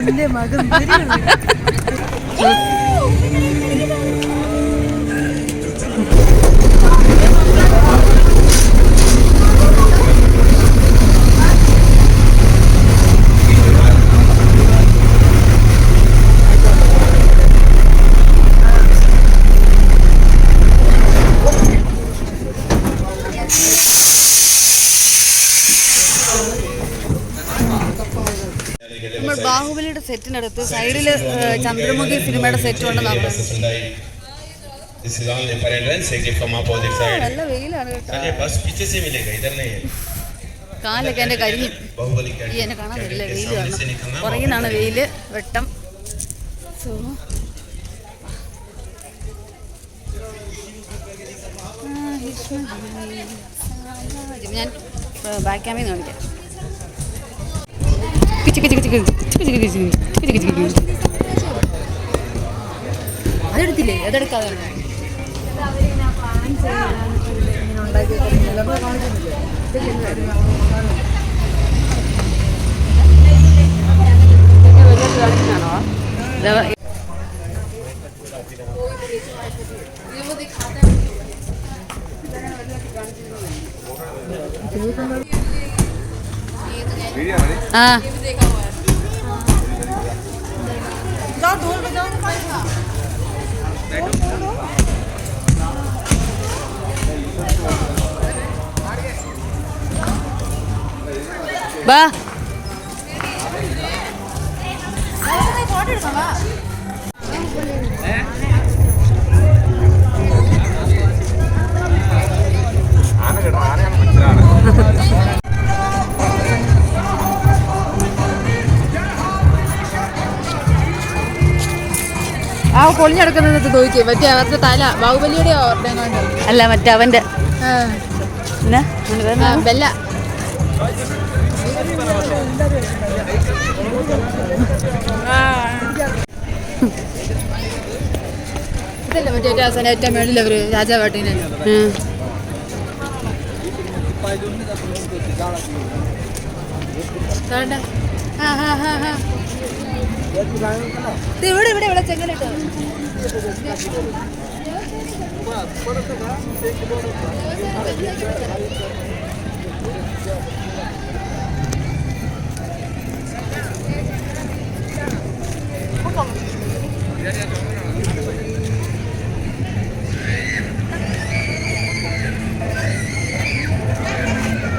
എന്റെ മകൻ ബാഹുബലിയുടെ സെറ്റിനടുത്ത് സൈഡില് ഏഹ്, ചന്ദ്രമുഖി സിനിമയുടെ സെറ്റ് ഉണ്ടെന്നാണ് പറയുന്നത്. This is only for entrance exit from opposite side. നല്ല വെയിലാണ് കേട്ടോ अरे बस पीछे से मिलेगा इधर नहीं है കാലൊക്കെ എന്റെ കരിഞ്ഞു बाहुबली ഈ എന്നെ കാണാൻ कैंटीन നല്ല के വെയിൽ सामने से കാണണം निकलना പുറകിൽ നിന്നാണ് വെയില് വെട്ടം സോ ഞാൻ ബാക്ക് ക്യാമിൽ നിന്ന് കാണിക്കാം അതെടുത്തില്ലേ? അതെടുക്കാതെ ആ. വാ ഫോട്ടോ എടുക്കാം ആ പൊളിഞ്ഞെടുക്കുന്നത് നോക്കി മറ്റേ അവരുടെ തല ബാഹുബലിയുടെ ഓർഡർ അല്ല മറ്റേ അവന്റെ? ബെല്ല. ഇതല്ലേ മറ്റേ അവസാനം ഏറ്റവും മേളിൽ അവർ രാജാവാട്ടിനെ? ആ. ഹാ ഹാ ഹാ ഇവിടെ ഇവിടെ ഇവിടെ ചെങ്ങലിട്ട്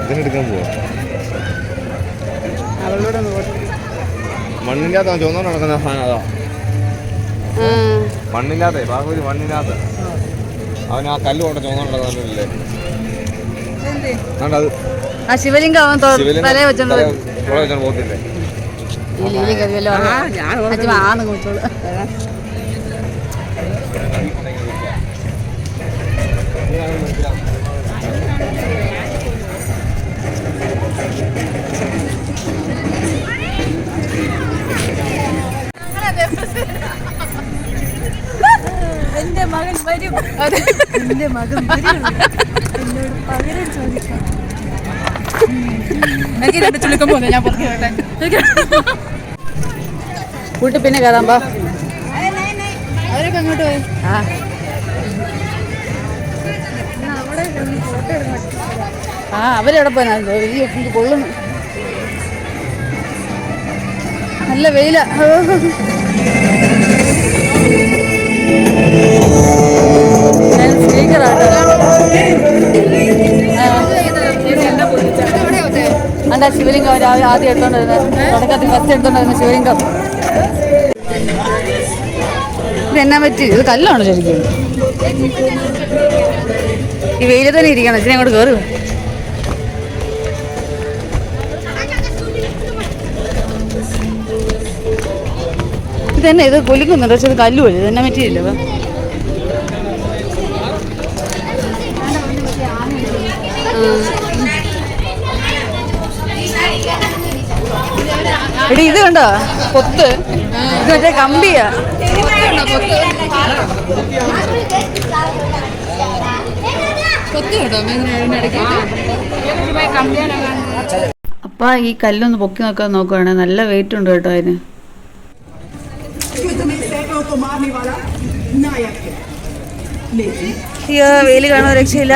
ഇതിനെടുക്കാൻ പോവാ? മണ്ണിന്റെ അകത്ത് ചുവന്നോണ്ട് നടക്കുന്ന സാധനം അതാ. മണ്ണില്ലാത്ത ബാഹുബലി മണ്ണില്ലാത്ത. അവൻ ആ കല്ല് കൊണ്ട് ചുവന്നോണ്ട് നടക്കുന്നില്ലേ അത്? ആ ശിവലിംഗം അവൻ തൊ- ശിവലിംഗം തലയിൽ വെച്ചോണ്ട് വെച്ചോണ്ട് പോകത്തില്ലേ? അച്ഛൻ ആന്ന് കുറിച്ചോളൂ എന്റെ മകൻ വരും. എന്റെ മകൻ. എന്നോട് പകരം ചോദിക്കാം. എനിക്ക് രണ്ട് ചുളുക്കം പോകുന്നു ഞാൻ പുറത്ത് കേട്ടെ കൂട്ടി പിന്നെ കയറാൻ പാ അവരൊക്കെ അങ്ങോട്ട് പോയി? ആ. ആ അവരെവിടെ പോയാ? എനിക്ക് കൊള്ളുന്നു നല്ല വെയില. അണ്ടാ ശിവലിംഗം രാവിലെ ആദ്യം എടുത്തോണ്ടിരുന്നത് തുടക്കത്തിൽ ഫസ്റ്റ് എടുത്തോണ്ടിരുന്ന ശിവലിംഗം. ഇത് എന്നാ പറ്റി? ഇത് കല്ലാണോ ശരിക്കും? ഈ വെയിൽ തന്നെ ഇരിക്കണം. ഇച്ചിരി അങ്ങോട്ട് കയറുക ഇതന്നെ ഇത് കൊലിക്കുന്നുണ്ട് പക്ഷെ ഇത് കല്ലുമല്ല ഇതെന്നാ തന്നെ പറ്റിയില്ല ഇപ്പൊ. ആ. എടി ഇത് കണ്ടോ? കൊത്ത് ഇത് മറ്റേ കമ്പിയാ. കൊത്ത് ഈ കല്ലൊന്ന് പൊക്കി നോക്കാൻ നോക്കുവാണെ. നല്ല വെയിറ്റ് ഉണ്ട് കേട്ടോ അതിന്. അയ്യോ വെയിൽ കാണുന്ന രക്ഷയില്ല.